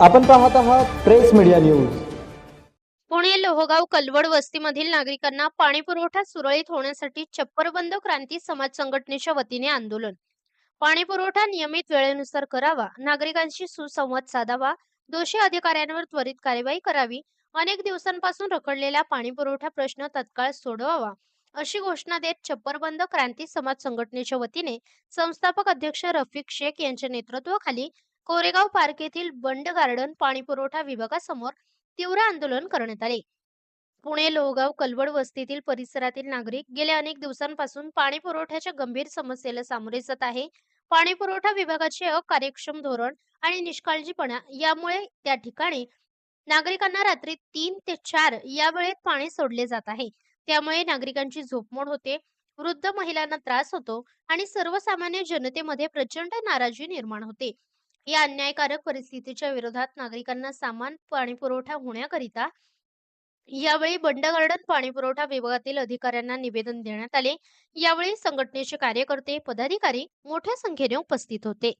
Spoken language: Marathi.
आपण पाहत आहात press media news. Pune Lohgaon Kalwad वस्तीमधील नागरिकांना पाणी पुरवठा सुरळीत होण्यासाठी छप्परबंद क्रांती समाज संघटनेच्या वतीने आंदोलन. पाणी पुरवठा नियमित वेळेनुसार करावा नागरिकांशी सुसंवाद साधावा दोषी अधिकाऱ्यांवर त्वरित कार्यवाही करावी अनेक दिवसांपासून रखडलेला पाणी पुरवठा प्रश्न तत्काळ सोडवावा अशी घोषणा देत छप्परबंद क्रांती समाज संघटनेच्या वतीने संस्थापक अध्यक्ष रफिक शेख यांच्या नेतृत्वाखाली कोरेगाव पार्क येथील बंड गार्डन पाणी पुरवठा विभागासमोर तीव्र आंदोलन करण्यात आले. पुणे लोहगाव कलवड वस्तीतील परिसरातील नागरिक गेल्या अनेक दिवसांपासून पाणी पुरवठ्याच्या गंभीर समस्येला सामोरे जात आहे. पाणी पुरवठा विभागाचे अकार्यक्षम धोरण आणि निष्काळजीपणा यामुळे त्या ठिकाणी नागरिकांना रात्री तीन ते चार या वेळेत पाणी सोडले जात आहे. त्यामुळे नागरिकांची झोपमोड होते वृद्ध महिलांना त्रास होतो आणि सर्वसामान्य जनतेमध्ये प्रचंड नाराजी निर्माण होते. या अन्यायकारक परिस्थितीच्या विरोधात नागरिकांना सामान पाणी पुरवठा होण्याकरिता यावेळी बंड गार्डन पाणी पुरवठा विभागातील अधिकाऱ्यांना निवेदन देण्यात आले. यावेळी संघटनेचे कार्यकर्ते पदाधिकारी मोठ्या संख्येने उपस्थित होते.